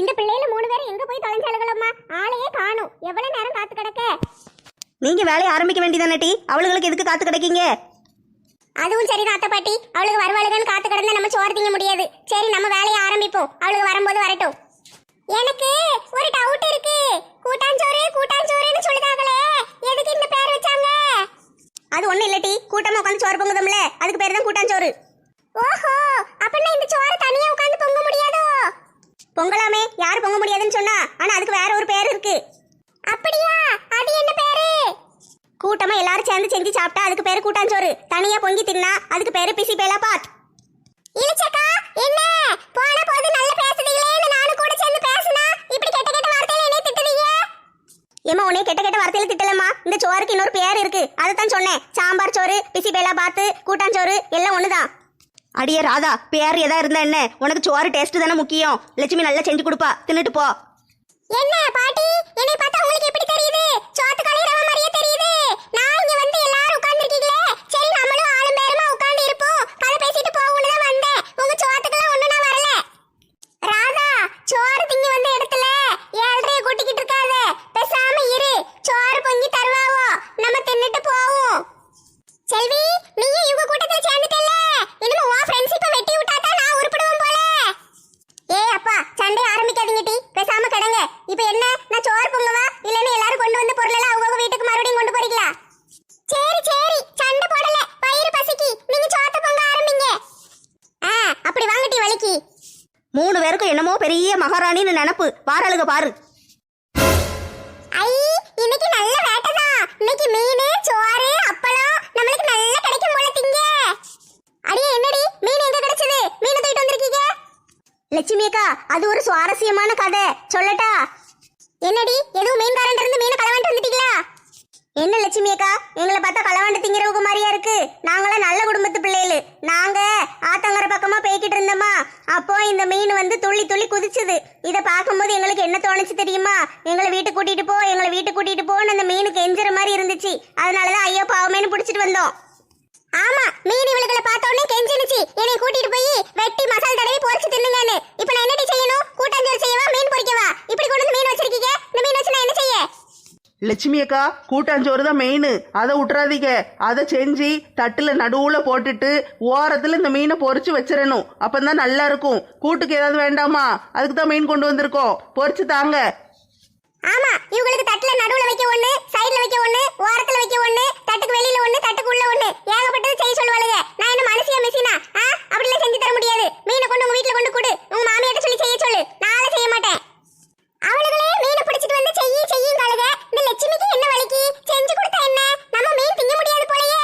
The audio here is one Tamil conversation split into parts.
இந்த பிள்ளைல மூணு பேரும் எங்க போய் தொலைஞ்சாளுகளம்மா ஆளையே காணும். எவ்வளவு நேரம் காத்து கிடக்க? நீங்க வேலையை ஆரம்பிக்க வேண்டியதானே டி? அவளுங்களுக்கு எதுக்கு காத்து கிடைக்கீங்க? அதுவும் சரி அத்தை பாட்டி. அவளுக்கு வருவாளுகன்னு காத்து கிடந்தா நம்ம சோறு திங்க முடியாது. சரி நம்ம வேலையை ஆரம்பிப்போம். அவளுக்கு வரும்போது வரட்டும். எனக்கு ஒரு டவுட் இருக்கு. கூட்டாஞ்சோறு கூட்டாஞ்சோறுன்னு சொல்லுதாங்களே. எதுக்கு இந்த பேர் வச்சாங்க? அது ஒண்ணும் இல்ல டி. கூட்டமா உட்காந்து சோறு பொங்குதம்ல. அதுக்கு பேர் தான் கூட்டாஞ்சோறு. ஓஹோ அப்பன்னா இந்த சோறு தனியா உட்கார்ந்து பொங்க முடியாதோ. பொங்கலாமே யார் பொங்க முடியாதுன்னு சொன்னா ஆனா அதுக்கு வேற ஒரு பேர் இருக்கு. அப்படியா? அது என்ன பேரு? கூட்டமா எல்லாரும் சேர்ந்து செஞ்சு சாப்பிட்டா அதுக்கு பேரு கூட்டாஞ்சோறு. தனியா பொங்கி தின்னா அதுக்கு பேரு பிசி பேலா பாத். இளிச்சக்கா என்ன? போன போது நல்ல பேசுதீங்களே நானும் கூட சேர்ந்து பேசுனா இப்படி கெட்ட கெட்ட வார்த்தையில என்ன திட்டுவீங்க ஏமா உன்னை கெட்ட கெட்ட வார்த்தையில திட்டலம்மா. இந்த சோறுக்கு இன்னொரு பேர் இருக்கு. அதைத்தான் சொன்னேன். சாம்பார் சோறு பிசி பேலா பாத்து கூட்டாஞ்சோறு எல்லாம் ஒண்ணுதான். அடியே ராதா பேர் எதா இருந்தா என்ன? உனக்கு சோறு டேஸ்ட் தானே முக்கியம். லட்சுமி நல்லா செஞ்சு கொடுப்பா. தின்னுட்டு போ. என்ன பாட்டி? என்னை பார்த்தா உங்களுக்கு எப்படி தெரியுது? சோத்து கலையிறவ மாதிரியே தெரியுது நான் இங்க வந்து எல்லாரும் உட்கார்ந்திருக்கீங்களே சரி நம்மளும் ஆளும் பேருமா உட்கார்ந்து இருப்போம் கதை பேசிட்டு போகணும்னு தான் வந்தேன் உங்க சோத்துக்கெல்லாம் ஒண்ணு நான் வரல ராதா சோறு திங்கி வந்த இடத்துல ஏழ்றைய கூட்டிக்கிட்டு இருக்காத பேசாம இரு சோறு பொங்கி தருவாவோ நம்ம தின்னுட்டு போவோம் செல்வி நீயும் இவங்க கூட்டத்துல சேர்ந்துட்டல்ல இனிமே உன் ஃப்ரெண்ட்ஷிப்பை வெட்டி விட்டா தான் நான் உருப்படுவேன் போல ஏய் அப்பா சண்டை ஆரம்பிக்காதீங்க டி பேசாம கடங்க இப்போ என்ன நான் சோறு பொங்கவா இல்லன்னு எல்லாரும் கொண்டு வந்து பொருள் எல்லாம் அவங்க வீட்டுக்கு மறுபடியும் கொண்டு போறீங்களா சரி சரி சண்டை போடல வயிறு பசிக்கு நீங்க சோத்த பொங்க ஆரம்பிங்க ஆ அப்படி வாங்க டி வலிக்கு மூணு பேருக்கும் என்னமோ பெரிய மகாராணின்னு நினப்பு. வாரழுக பாரு. ஐ இன்னைக்கு நல்ல வேட்டை தான். இன்னைக்கு மீன் சோறு அப்பளம் நம்மளுக்கு நல்லா கிடைக்கும் போல திங்க. அடியே என்னடி? மீன் எங்க கிடைச்சது? மீன் தூக்கிட்டு வந்திருக்கீங்க? லட்சுமி அக்கா அது ஒரு சுவாரஸ்யமான கதை. சொல்லட்டா? என்னடி? எதுவும் மீன்காரன் இருந்து மீனை களவாண்டு வந்துட்டீங்களா? என்ன லட்சுமி அக்கா? எங்களை பார்த்தா களவாண்டு திங்கிறவங்க மாதிரியா இருக்கு. நாங்களாம் நல்ல குடும்பத்து பிள்ளைகளு. நாங்க ஆத்தங்கர பக்கமா போய்கிட்டு இருந்தோமா? அப்போ இந்த மீன் வந்து துள்ளி துள்ளி குதிச்சுது. இதை பார்க்கும்போது எங்களுக்கு என்ன தோணுச்சு தெரியுமா? எங்களை வீட்டுக்கு கூட்டிட்டு போ எங்களை வீட்டுக்கு கூட்டிட்டு போன்னு அந்த மீனுக்கு எஞ்சுற மாதிரி இருந்துச்சு. அதனாலதான் ஐயோ பாவமேனு பிடிச்சிட்டு வந்தோம். ஆமா மீன் இவளுகளை பார்த்த உடனே கெஞ்சினுச்சு. என்னை கூட்டிட்டு போய் வெட்டி மசால் தடவி பொரிச்சு தின்னுங்கன்னு. இப்போ நான் என்னடி செய்யணும்? கூட்டாஞ்சோறு செய்யவா மீன் பொரிக்கவா இப்படி கொண்டு வந்து மீன் வச்சிருக்கீங்க இந்த மீன் வச்சு நான் என்ன செய்ய லட்சுமி அக்கா கூட்டாஞ்சோறு தான் மெயின் அதை விட்டுறாதீங்க அதை செஞ்சு தட்டில் நடுவில் போட்டுட்டு ஓரத்தில் இந்த மீனை பொறிச்சு வச்சிடணும். அப்பந்தான் நல்லா இருக்கும். கூட்டுக்கு ஏதாவது வேண்டாமா? அதுக்கு தான் மீன் கொண்டு வந்திருக்கோம். பொறிச்சு தாங்க. ஆமா இவங்களுக்கு தட்டுல நடுவுல வைக்க ஒண்ணு சைடுல வைக்க ஒண்ணு ஓரத்துல வைக்க ஒண்ணு தட்டுக்கு வெளியில ஒண்ணு தட்டுக்கு உள்ள ஒண்ணு. ஏகப்பட்டது செய்ய சொல்லுவாளுங்க. நான் என்ன மனசியா மிஷினா ஆ அப்படி எல்லாம் செஞ்சு தர முடியாது மீனை கொண்டு உங்க வீட்டுல கொண்டு கொடு உங்க மாமியாட்ட சொல்லி செய்ய சொல்லு நாளை செய்ய மாட்டேன் அவளுகளே மீனை பிடிச்சிட்டு வந்து செய்ய செய்யுங்காளுக இந்த லட்சுமிக்கு என்ன வலிக்கு செஞ்சு கொடுத்தா என்ன நம்ம மீன் திங்க முடியாது போலயே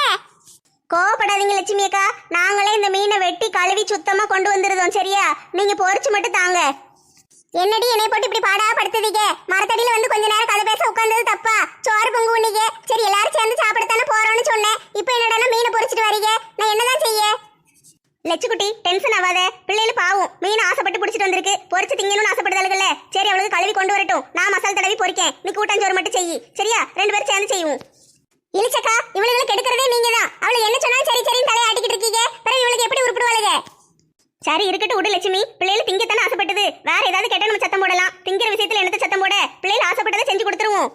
கோவப்படாதீங்க லட்சுமி அக்கா நாங்களே இந்த மீனை வெட்டி கழுவி சுத்தமா கொண்டு வந்துருதோம் சரியா நீங்க பொரிச்சு மட்டும் தாங்க என்னடி என்னை போட்டு இப்படி பாடா படுத்துதீங்க மரத்தடியில வந்து கொஞ்ச நேரம் கதை பேச உட்கார்ந்தது தப்பா சோறு பொங்கு உண்ணிங்க சரி எல்லாரும் சேர்ந்து சாப்பிடத்தானே போறோம்னு சொன்னேன் இப்போ என்னடா மீனை பொரிச்சிட்டு வரீங்க நான் என்னதான் செய்ய? லட்சுக்குட்டி டென்ஷன் ஆகாத. பிள்ளைகள் பாவம். மீன் ஆசைப்பட்டு பிடிச்சிட்டு வந்திருக்கு. பொரிச்சு திங்கணும்னு ஆசைப்படுதாளுகள்ல. சரி அவளுக்கு கழுவி கொண்டு வரட்டும். நான் மசால் தடவி பொறிக்கேன். நீ கூட்டாஞ்சோறு மட்டும் செய் சரியா? ரெண்டு பேரும் சேர்ந்து செய்வோம். இழிச்சக்கா இவளுகளை கெடுக்கிறதே நீங்க தான் அவளை என்ன சொன்னாலும் சரி சரின்னு தலையாட்டிக்கிட்டு இருக்கீங்க. பிறகு இவளுக்கு எப்படி உருப்பிடுவாளுங்க சரி இருக்கட்டும் விடு லட்சுமி. பிள்ளைகள் திங்கத்தானே ஆசைப்பட்டது. வேற ஏதாவது கேட்டா நம்ம சத்தம் போடலாம். திங்கிற விஷயத்துல என்னத்த சத்தம் போட? பிள்ளைகள் ஆசைப்பட்டதை செஞ்சு கொடுத்துருவோம்.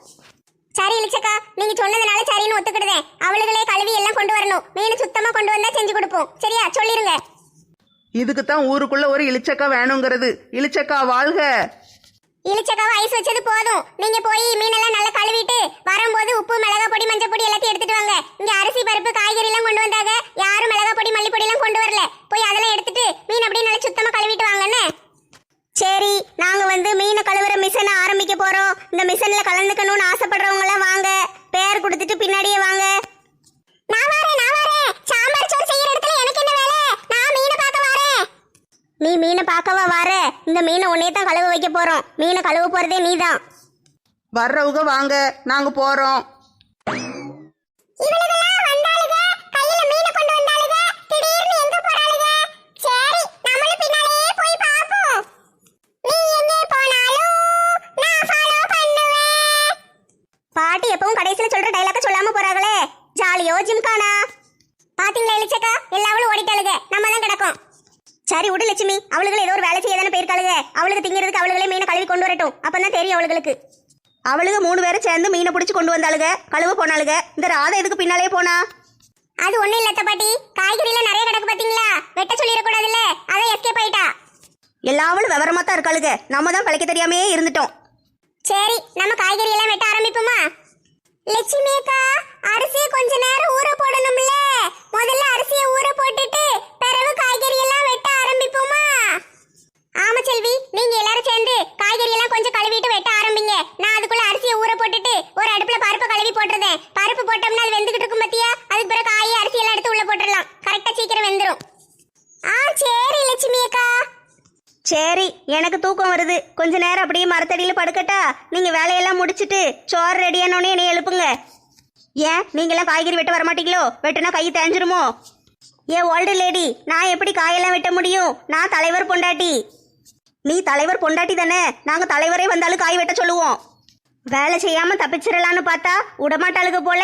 சரி இழிச்சக்கா நீங்க சொன்னதுனால சரின்னு ஒத்துக்கிடுதேன் அவளுகளே கழுவி எல்லாம் கொண்டு வரணும். மீன் சுத்தமா கொண்டு வந்தா செஞ்சு கொடுப்போம். சரியா? சொல்லிருங்க. இதுக்கு தான் ஊருக்குள்ள ஒரு இளிச்சக்கா வேணுங்கிறது. இளிச்சக்கா வாழ்க. இழிச்சக்காவை ஐஸ் வச்சது போதும். நீங்க போய் மீனெல்லாம் நல்லா கழுவிட்டு வரும்போது உப்பு மிளகா பொடி மஞ்சள் பொடி எல்லாத்தையும் எடுத்துட்டு வாங்க. இங்க அரிசி பருப்பு காய்கறி எல்லாம் கொண்டு வந்தாங்க. யாரும் மிளகா பொடி மல்லிப்பொடி எல்லாம் கொண்டு வரல. போய் அதெல்லாம் எடுத்துட்டு மீன் அப்படியே நல்லா சுத்தமா கழுவிட்டு வாங்கன்னு சரி நாங்க வந்து மீனை கழுவுற மிஷனை போறோம். இந்த மிஷன்ல கலந்துக்கணும்னு ஆசைப்படுறவங்க எல்லாம் வாங்க. பேர் கொடுத்துட்டு பின்னாடியே வாங்க. நான் வரேன் நான் வரேன். சாம்பார் சோறு செய்யற இடத்துல எனக்கு என்ன வேலை? நான் மீனை பார்க்க வரேன். நீ மீனை பார்க்கவா வர? இந்த மீனை உன்னையே தான் கழுவ வைக்க போறோம். மீனை கழுவ போறதே நீதான். வர்றவங்க வாங்க. நாங்க போறோம் வந்தாளுக கையில மீனை கொண்டு வந்தாளுக திடீர்னு எங்க போறாளுக சரி நம்மளும் பின்னாலேயே போய் பாப்போம் நீ எங்கே போனாலும் நான் ஃபாலோ பண்ணுவேன் பாட்டி எப்பவும் கடைசியில சொல்ற டைலாக்க சொல்லாம போறாங்களே ஜாலியோ ஜிம்கானா பாத்தீங்களா இளிச்சக்கா எல்லாவளும் ஓடிட்டாளுக நம்ம தான் கிடக்கும் சரி விடு லட்சுமி அவளுக்கு ஏதோ ஒரு வேலை செய்ய தானே போயிருக்காளுங்க. அவளுக்கு திங்கிறதுக்கு அவளுகளே மீனை கழுவி கொண்டு வரட்டும். அப்பதான் தெரியும் அவளுகளுக்கு. அவளுக்கு மூணு பேரும் சேர்ந்து மீனை பிடிச்சி கொண்டு வந்தாளுங்க கழுவ போனாளுங்க இந்த ராதா எதுக்கு பின்னாலே போனா? அது ஒண்ணும் இல்ல பாட்டி. காய்கறில நிறைய கிடக்கு பாத்தீங்களா? வெட்ட சொல்லிடக்கூடாதுல்ல? அதான் எஸ்கேப் ஆயிட்டா. எல்லாவளும் விவரமா தான் இருக்காளுங்க நம்ம தான் பழைக்க தெரியாமையே இருந்துட்டோம். சரி நம்ம காய்கறி எல்லாம் வெட்ட ஆரம்பிப்போமா? லட்சுமி அக்கா அரிசியை கொஞ்ச நேரம் ஊற போடணும்ல. முதல்ல அரிசியை ஊற போட்டுட்டு பிறகு காய்கறி எல்லாம் வெட்ட ஆரம்பிப்போமா ஆமா செல்வி நீங்க எல்லாரும் சேர்ந்து காய்கறி எல்லாம் கொஞ்சம் கழுவிட்டு வெட்ட ஆரம்பிங்க. நான் அதுக்குள்ள அரிசியை ஊற போட்டுட்டு ஒரு அடுப்புல பருப்பு கழுவி போட்டுறேன் பருப்பு போட்டோம்னா அது வெந்துகிட்டு இருக்கும் பத்தியா? அதுக்கு பிறகு காய் அரிசி எல்லாம் எடுத்து உள்ள போட்டுடலாம். கரெக்டா சீக்கிரம் வெந்துரும். ஆ சரி லட்சுமி அக்கா. சரி எனக்கு தூக்கம் வருது. கொஞ்ச நேரம் அப்படியே மரத்தடியில படுக்கட்டா. நீங்க வேலையெல்லாம் முடிச்சிட்டு சோறு ரெடியானோடனே என்னை எழுப்புங்க. ஏன் நீங்களாம் காய்கறி வெட்ட வரமாட்டீங்களோ? வெட்டினா கை தேஞ்சிருமோ? ஏ ஓல்டு லேடி நான் எப்படி காயெல்லாம் வெட்ட முடியும்? நான் தலைவர் பொண்டாட்டி. நீ தலைவர் பொண்டாட்டி தானே? நாங்கள் தலைவரே வந்தாலும் காய் வெட்ட சொல்லுவோம். வேலை செய்யாமல் தப்பிச்சிடலான்னு பார்த்தா விடமாட்டாளுக போல.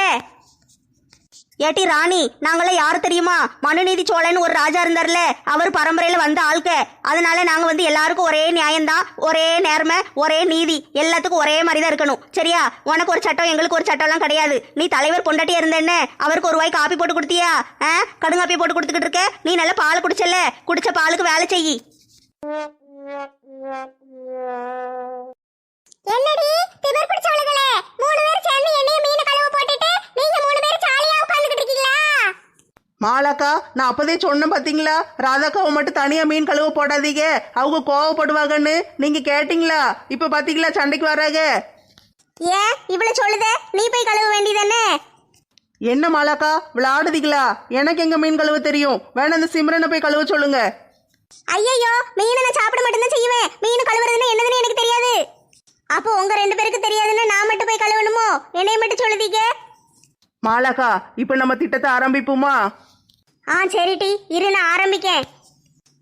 ஏட்டி ராணி நாங்களாம் யாரு தெரியுமா? மனுநீதி சோழன் ஒரு ராஜா இருந்தார்ல. அவர் பரம்பரையில வந்த ஆள்க. அதனால நாங்க வந்து எல்லாருக்கும் ஒரே நியாயம்தான். ஒரே நேர்மை ஒரே நீதி. எல்லாத்துக்கும் ஒரே மாதிரி தான் இருக்கணும். சரியா? உனக்கு ஒரு சட்டம் எங்களுக்கு ஒரு சட்டம்லாம் கிடையாது. நீ தலைவர் பொண்டாட்டி இருந்தேன்னு அவருக்கு ஒரு வாய் காப்பி போட்டு கொடுத்தியா? ஆ? கடுங்காப்பி போட்டு கொடுத்துக்கிட்டு இருக்க? நீ நல்லா பால் குடிச்சல குடிச்ச பாலுக்கு வேலை செய்யி என்னடி? திமிர் பிடிச்சவளுகளே மூணு பேர் சேர்ந்து என்னைய மீன் கழுவு போட்டுட்டு நீங்க மூணு பேர் ஜாலியா உட்கார்ந்துகிட்டு இருக்கீங்களா மாலாக்கா நான் அப்பதே சொன்னேன் பாத்தீங்களா? ராதாக்காவை மட்டும் தனியா மீன் கழுவ போடாதீங்க. அவங்க கோவப்படுவாங்கன்னு நீங்க கேட்டீங்களா? இப்ப பாத்தீங்களா சண்டைக்கு வராங்க? ஏன்? இவ்வளவு சொல்லுத நீ போய் கழுவ வேண்டியதானே? என்ன மாலாக்கா விளையாடுதீங்களா? எனக்கு எங்க மீன் கழுவ தெரியும். வேணா இந்த சிம்ரனை போய் கழுவ சொல்லுங்க. ஐயோ மீனை நான் சாப்பிட மட்டும்தான் செய்வேன். மீன் கழுவுறதுன்னு என்னதுன்னு எனக்கு தெரியாது. அப்போ உங்க ரெண்டு பேருக்கு தெரியாதுன்னு நான் மட்டும் போய் கழுவணுமோ? என்னைய மட்டும் சொல்லுதீங்க. மாலாக்கா இப்ப நம்ம திட்டத்தை ஆரம்பிப்போமா? ஆ சரிடி இரு நான் ஆரம்பிக்கேன்.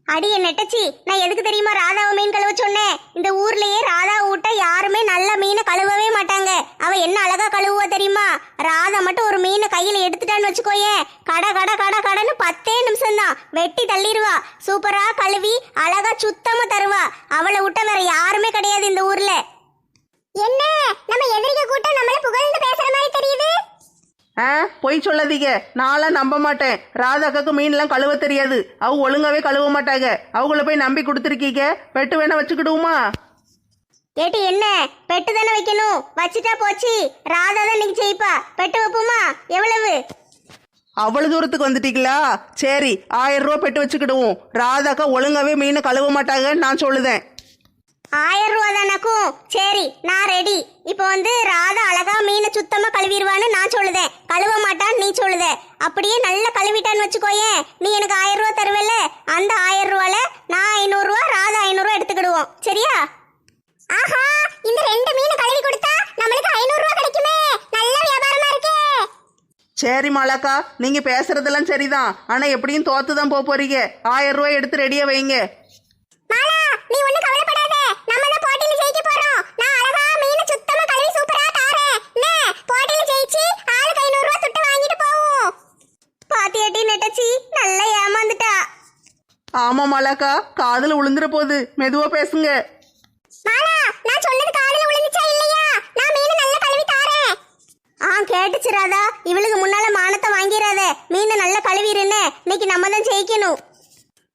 அடிய நெட்டச்சி நான் எதுக்கு தெரியுமா ராதாவை மீன் கழுவ சொன்னேன் இந்த ஊர்லயே ராதா ஊட்ட யாருமே நல்ல மீனை கழுவவே மாட்டாங்க. அவ என்ன அழகா கழுவுவா தெரியுமா? ராதா மட்டும் ஒரு மீனை கையில எடுத்துட்டான்னு வச்சுக்கோயேன் கட கட கட கடன்னு பத்தே நிமிஷம் தான் வெட்டி தள்ளிடுவா. சூப்பரா கழுவி அழகா சுத்தமா தருவா. அவளை விட்ட வேற யாருமே கிடையாது இந்த ஊர்ல. என்ன? நம்ம எதிரிக கூட்டம் நம்மள புகழ்ந்து பேசுற மாதிரி தெரியுது? ஆ? பொய் சொல்லாதீங்க. நான்லாம் நம்ப மாட்டேன். ராதாக்காக்கு மீன்லாம் கழுவ தெரியாது. அவங்க ஒழுங்காவே கழுவ மாட்டாங்க. அவங்கள போய் நம்பி கொடுத்துருக்கீங்க. பெட்டு வேணா வச்சுக்கிடுவோமா? ஏட்டி என்ன? பெட்டு தானே வைக்கணும். வச்சுட்டா போச்சு. ராதா தான் இன்னைக்கு ஜெயிப்பா. பெட்டு வைப்போமா? எவ்வளவு? அவ்வளவு தூரத்துக்கு வந்துட்டீங்களா? சரி ஆயிரம் ரூபா பெட்டு வச்சுக்கிடுவோம். ராதாக்கா ஒழுங்காவே மீனை கழுவ மாட்டாங்கன்னு நான் சொல்லுதேன். ஆயிரம் ரூபா தானாக்கும் சரி நான் ரெடி இப்போ வந்து ராதா அழகா மீனை சுத்தமா கழுவிடுவான்னு நான் சொல்லுதேன். கழுவ மாட்டான்னு நீ சொல்லுத. அப்படியே நல்லா கழுவிட்டான்னு வச்சுக்கோயேன் நீ எனக்கு ஆயிரம் ரூபா தருவல்ல? அந்த ஆயிரம் ரூபால நான் ஐநூறு ரூபா ராதா ஐநூறு ரூபா எடுத்துக்கிடுவோம். சரியா? ஆஹா இந்த ரெண்டு மீன் கழுவி கொடுத்தா நம்மளுக்கு ஐநூறு ரூபாய் கிடைக்குமே. நல்ல வியாபாரமா இருக்கே. சரி மாலாக்கா நீங்க பேசுறதெல்லாம் சரிதான். ஆனா எப்படியும் தோத்து தான் போக போறீங்க. ஆயிரம் ரூபாய் எடுத்து ரெடியா வைங்க. மாலா நீ ஒண்ணு கவலைப்படாத நம்ம தான் போட்டியில ஜெயிக்க போறோம் நான் அழகா மீனை சுத்தமா கழுவி சூப்பரா தாரேன் என்ன போட்டியில ஜெயிச்சு ஆளுக்கு ஐநூறு ரூபாய் துட்டு வாங்கிட்டு போவோம் பாத்தியாட்டி நெட்டச்சி நல்லா ஏமாந்துட்டா. ஆமா மாலாக்கா காதுல விழுந்துற போகுது மெதுவா பேசுங்க. மாலா நான் சொன்னது காதுல விழுந்துச்சா இல்லையா? நான் மீனை நல்லா கழுவி தாரேன். ஆ கேட்டுச்சு ராதா. இவளுக்கு முன்னால மானத்தை வாங்கிடாத மீனை நல்லா கழுவிருன்னு இன்னைக்கு நம்ம தான் ஜெயிக்கணும்.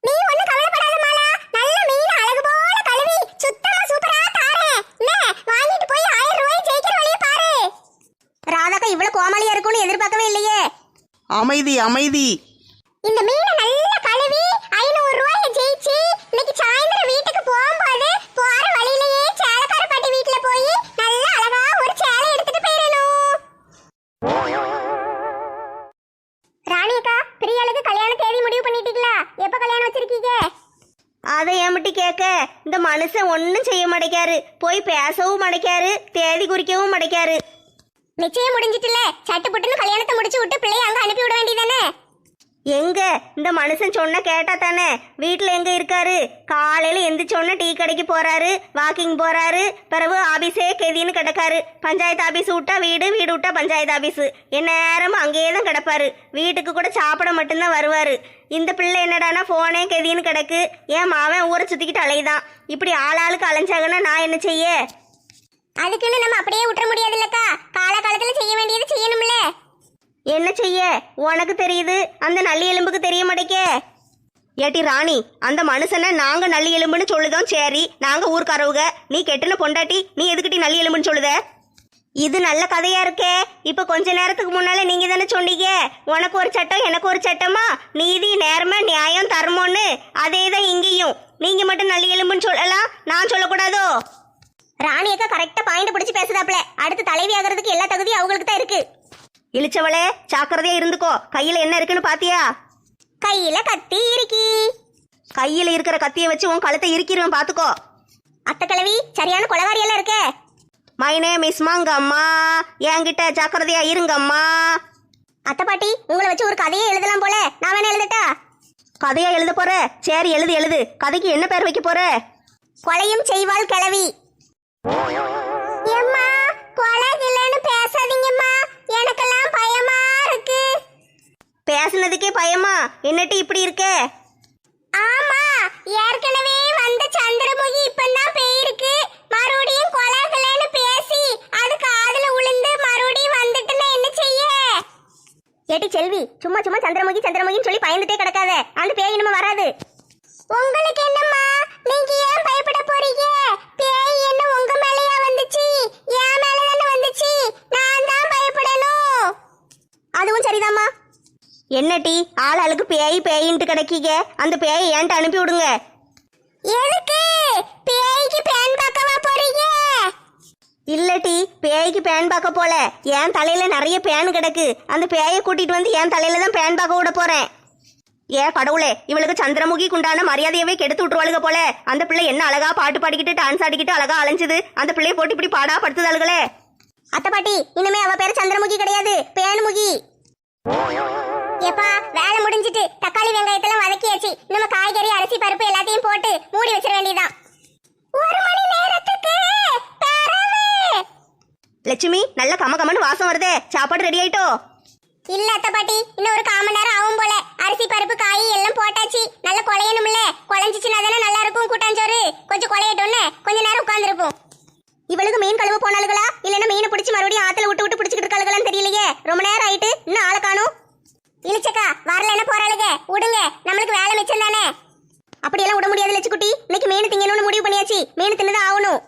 நீ ஒண்ணு கவலைப்படாத மாலா. நல்ல மீன் அழகு போல கழுவி சுத்தமா சூப்பரா தாரேன். என்ன வாங்கிட்டு போய் ஆயிரம் ரூபாய் ஜெயிக்கிற வழியை பாரு. ராதாக்கா இவ்வளவு கோமாளியா இருக்கும்னு எதிர்பார்க்கவே இல்லையே. அமைதி அமைதி. இந்த மீனை நல்லா கழுவி ஐநூறு ரூபாய் ஜெயிச்சு இன்னைக்கு சாயந்தரம் வீட்டுக்கு போகும்போது போற வழியிலேயே சேலக்கார பாட்டி வீட்டுல போய் நல்லா அழகா ஒரு சேலை எடுத்துட்டு போயிடணும் ராணியக்கா பிரியாளுக்கு கல்யாண தேதி முடிவு பண்ணிட்டீங்களா? எப்ப கல்யாணம் வச்சிருக்கீங்க? அதை ஏமிட்டி கேட்க இந்த மனுஷன் ஒன்றும் செய்ய மாட்டேக்காரு போய் பேசவும் மாட்டேக்காரு தேதி குறிக்கவும் மாட்டேக்காரு நிச்சயம் முடிஞ்சிட்டுல. சட்டு புட்டுன்னு கல்யாணத்தை முடிச்சு விட்டு பிள்ளைய அங்க அனுப்பி விட வேண்டியதானே எங்க? இந்த மனுஷன் சொன்ன கேட்டா தானே? வீட்டில் எங்க இருக்காரு? காலையில எந்திரிச்சோன்ன டீ கடைக்கு போறாரு வாக்கிங் போறாரு. பிறகு ஆபீஸே கெதின்னு கிடக்காரு. பஞ்சாயத்து ஆபீஸ் விட்டா வீடு வீடு விட்டா பஞ்சாயத்து ஆபீஸ் என்ன நேரமும் அங்கேயே தான் கிடப்பாரு. வீட்டுக்கு கூட சாப்பிட மட்டும்தான் வருவாரு. இந்த பிள்ளை என்னடானா போனே கெதின்னு கிடக்கு. ஏன் மாவன் ஊரை சுத்திக்கிட்டு அலையுதான். இப்படி ஆளாளுக்கு அலைஞ்சாங்கன்னா நான் என்ன செய்ய? அதுக்குன்னு நம்ம அப்படியே விட்டுற முடியாதுல்லக்கா காலகாலத்துல செய்ய வேண்டியது செய்யணும்ல. என்ன செய்ய? உனக்கு தெரியுது. அந்த நல்லி எலும்புக்கு தெரிய மாட்டேக்கே. ஏட்டி ராணி அந்த மனுஷனை நாங்க நல்லி எலும்புன்னு சொல்லுதோம் சரி. நாங்க ஊர்க்காரவுக. நீ கெட்டுன பொண்டாட்டி நீ எதுக்கிட்டி நல்லி எலும்புன்னு சொல்லுத? இது நல்ல கதையா இருக்கே. இப்ப கொஞ்ச நேரத்துக்கு முன்னால நீங்க தானே சொன்னீங்க. உனக்கு ஒரு சட்டம் எனக்கு ஒரு சட்டமா? நீதி நேர்மை நியாயம் தர்மம்னு. அதே தான் இங்கேயும். நீங்க மட்டும் நல்லி எலும்புன்னு சொல்லலாம் நான் சொல்லக்கூடாதோ? ராணி அக்கா கரெக்டா பாயிண்ட் பிடிச்சி பேசுதாப்ல. அடுத்து தலைவி ஆகிறதுக்கு எல்லா தகுதியும் அவங்களுக்கு தான் இருக்கு. இழிச்சவளே ஜாக்கிரதையா இருந்துக்கோ. கையில என்ன இருக்குன்னு பாத்தியா? கையில கத்தி இருக்கி. கையில இருக்கிற கத்தியை வச்சு உன் கழுத்தை இறுக்கிடுவேன் பாத்துக்கோ. அத்தை கிழவி சரியான கொலகாரி எல்லாம் இருக்கே. My name is Mangamma. என்கிட்ட ஜாக்கிரதையா இருங்கம்மா. அத்தை பாட்டி உங்களை வச்சு ஒரு கதையே எழுதலாம் போல. நான் வேணா எழுதட்டா? கதையா எழுத போற? சரி எழுது எழுது. கதைக்கு என்ன பேர் வைக்க போற? கொலையும் செய்வாள் கிழவி. எம்மா கொலை இல்லைன்னு பேசாதீங்கம்மா. எனக்கெல்லாம் பயமா இருக்கு. பேசுனதுக்கே பயமா? என்னட்டு இப்படி இருக்க? ஆமா ஏற்கனவே வந்த சந்திரமுகி இப்பதான் போயிருக்கு. மறுபடியும் கொலைகளேன்னு பேசி அது காதுல உளுந்து மறுபடியும் வந்துட்டுன்னா என்ன செய்ய? ஏட்டி செல்வி சும்மா சும்மா சந்திரமுகி சந்திரமுகின்னு சொல்லி பயந்துட்டே கிடக்காத. அந்த பேய் இனிமே வராது. உங்களுக்கு என்னம்மா? நீங்க ஏன் பயப்பட போறீங்க? பேய் என்ன உங்க மேலயா வந்துச்சு என் மேல தானே வந்துச்சு நான் தான் பயப்படணும் அதுவும் சரிதாம்மா. என்னட்டி ஆள் ஆளுக்கு பேய் பேயின்ட்டு கிடைக்கீங்க. அந்த பேயை ஏன்ட்டு அனுப்பி விடுங்க? எதுக்கு? பேய்க்கு பேன் பார்க்கவா போறீங்க? இல்லட்டி பேய்க்கு பேன் பார்க்க போல. என் தலையில நிறைய பேன் கிடக்கு. அந்த பேயை கூட்டிட்டு வந்து என் தலையில தான் பேன் பார்க்க விட போறேன். ஏ கடவுளே இவளுக்கு சந்திரமுகி குண்டான மரியாதையவே கெடுத்து விட்டுருவாளுக போல. அந்த பிள்ளை என்ன அழகா பாட்டு பாடிக்கிட்டு டான்ஸ் ஆடிக்கிட்டு அழகா அலைஞ்சுது. அந்த பிள்ளைய போட்டு இப்படி பாடா படுத்துதாளுகளே. அத்தை பாட்டி இனிமே அவ பேரு சந்திரமுகி கிடையாது. பேனுமுகி ஏப்பா வேலை முடிஞ்சிட்டு தக்காளி வெங்காயத்தெல்லாம் வதக்கியாச்சு. நம்ம காய்கறி அரிசி பருப்பு எல்லாத்தையும் போட்டு மூடி வச்சிட வேண்டியதான் ஒரு மணி நேரத்துக்கு லட்சுமி நல்ல கம கமன்னு வாசம் வருதே. சாப்பாடு ரெடி ஆயிட்டோ? இல்ல அத்தை பாட்டி இன்னும் ஒரு கால் மணி நேரம் ஆகும் போல. அரிசி பருப்பு காய் எல்லாம் போட்டாச்சு. நல்லா குழையணும்ல. குழஞ்சிச்சுன்னா தானே நல்லா இருக்கும் கூட்டாஞ்சோறு. கொஞ்சம் குழையட்டும்னு கொஞ்ச நேரம் உட்காந்துருப்போம் இவளுக்கு மீன் கழுவ போனாளுகளா? இல்லைன்னா மீனை பிடிச்சி மறுபடியும் ஆத்துல விட்டு விட்டு பிடிச்சிட்டு இருக்காளுகளான்னு தெரியலையே. ரொம்ப நேரம் ஆயிட்டு இன்னும் ஆளை காணும். இழிச்சக்கா வரல என்ன போறாளுங்க விடுங்க நம்மளுக்கு வேலை மிச்சம் தானே. அப்படியெல்லாம் விட முடியாது லட்சுக்குட்டி இன்னைக்கு மீன் திங்கணும்னு முடிவு பண்ணியாச்சு. மீன் தின்னுதான் ஆகணும்.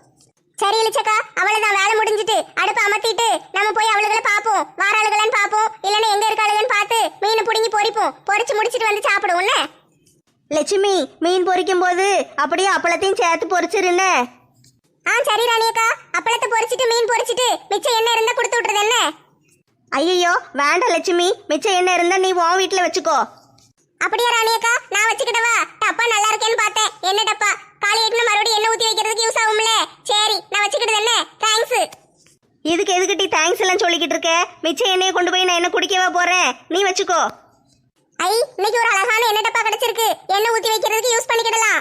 சரி இழிச்சக்கா அவ்வளவுதான். வேலை முடிஞ்சிட்டு அடுப்பு அமர்த்திட்டு நம்ம போய் அவளுகளை பார்ப்போம். வாராளுகளான்னு பாப்போம் இல்லைன்னா எங்க இருக்காளுகன்னு பார்த்து மீனை பிடுங்கி பொறிப்போம். பொறிச்சு முடிச்சிட்டு வந்து சாப்பிடுவோம்ல. லட்சுமி மீன் பொரிக்கும் போது அப்படியே அப்பளத்தையும் சேர்த்து பொறிச்சிருந்தேன் ஆ சரி ராணியக்கா அப்பளத்தை பொரிச்சிட்டு மீன் பொரிச்சிட்டு மிச்சம் என்ன இருந்தா கொடுத்து விட்டுறது என்ன? ஐயோ வேண்டாம் லட்சுமி. மிச்சம் என்ன இருந்தா நீ உன் வீட்டுல வச்சுக்கோ. அப்படியே ராணியக்கா நான் வச்சுக்கிட்டவா டப்பா நல்லா இருக்கேன்னு பார்த்தேன். என்ன டப்பா? காலி எட்டுன மறுபடியும் எண்ணெய் ஊத்தி வைக்கிறதுக்கு யூஸ் ஆகும்ல. சரி நான் வச்சுக்கிட்டது என்ன? தேங்க்ஸ் இதுக்கு எதுக்கிட்டி தேங்க்ஸ் எல்லாம் சொல்லிக்கிட்டு இருக்க? மிச்சம் எண்ணெயை கொண்டு போய் நான் என்ன குடிக்கவா போறேன்? நீ வச்சுக்கோ. ஐ இன்னைக்கு ஒரு அழகான எண்ணெய் டப்பா கிடைச்சிருக்கு. எண்ணெய் ஊத்தி வைக்கிறதுக்கு யூஸ் பண்ணிக்கிடலாம்.